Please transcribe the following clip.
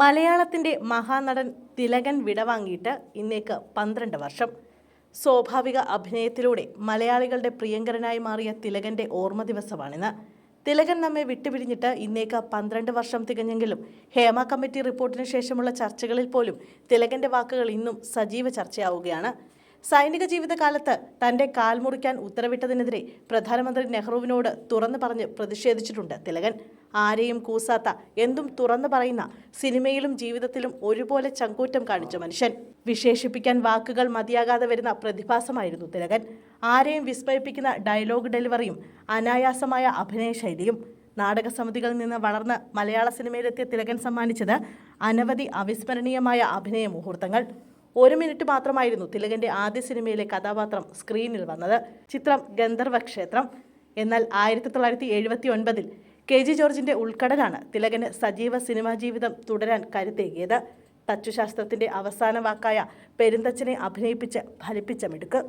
മലയാളത്തിന്റെ മഹാനടൻ തിലകൻ വിടവാങ്ങിയിട്ട് ഇന്നേക്ക് പന്ത്രണ്ട് വർഷം. സ്വാഭാവിക അഭിനയത്തിലൂടെ മലയാളികളുടെ പ്രിയങ്കരനായി മാറിയ തിലകന്റെ ഓർമ്മ ദിവസമാണിന്ന്. തിലകൻ നമ്മെ വിട്ടുപിരിഞ്ഞിട്ട് ഇന്നേക്ക് പന്ത്രണ്ട് വർഷം തികഞ്ഞെങ്കിലും ഹേമ കമ്മിറ്റി റിപ്പോർട്ടിന് ശേഷമുള്ള ചർച്ചകളിൽ പോലും തിലകന്റെ വാക്കുകൾ ഇന്നും സജീവ ചർച്ചയാവുകയാണ്. സൈനിക ജീവിതകാലത്ത് തന്റെ കാൽ മുറിക്കാൻ ഉത്തരവിട്ടതിനെതിരെ പ്രധാനമന്ത്രി നെഹ്റുവിനോട് തുറന്നു പറഞ്ഞ് പ്രതിഷേധിച്ചിട്ടുണ്ട് തിലകൻ. ആരെയും കൂസാത്ത എന്തും തുറന്നു പറയുന്ന സിനിമയിലും ജീവിതത്തിലും ഒരുപോലെ ചങ്കൂറ്റം കാണിച്ച മനുഷ്യൻ. വിശേഷിപ്പിക്കാൻ വാക്കുകൾ മതിയാകാതെ വരുന്ന പ്രതിഭാസമായിരുന്നു തിലകൻ. ആരെയും വിസ്മയിപ്പിക്കുന്ന ഡയലോഗ് ഡെലിവറിയും അനായാസമായ അഭിനയ ശൈലിയും. നാടക നാടകസമിതികളിൽ നിന്ന് വളർന്ന് മലയാള സിനിമയിലെത്തിയ തിലകൻ സമ്മാനിച്ചത് അനവധി അവിസ്മരണീയമായ അഭിനയ മുഹൂർത്തങ്ങൾ. ഒരു മിനിറ്റ് മാത്രമായിരുന്നു തിലകന്റെ ആദ്യ സിനിമയിലെ കഥാപാത്രം സ്ക്രീനിൽ വന്നത്. ചിത്രം ഗന്ധർവ ക്ഷേത്രം. എന്നാൽ ആയിരത്തി തൊള്ളായിരത്തി എഴുപത്തി ഒൻപതിൽ കെ ജി ജോർജിന്റെ ഉൾക്കടലാണ് തിലകന് സജീവ സിനിമാ ജീവിതം തുടരാൻ കരുത്തേകിയത്. തച്ചുശാസ്ത്രത്തിന്റെ അവസാന വാക്കായ പെരുന്തച്ചനെ അഭിനയിപ്പിച്ച് ഫലിപ്പിച്ച മിടുക്ക്.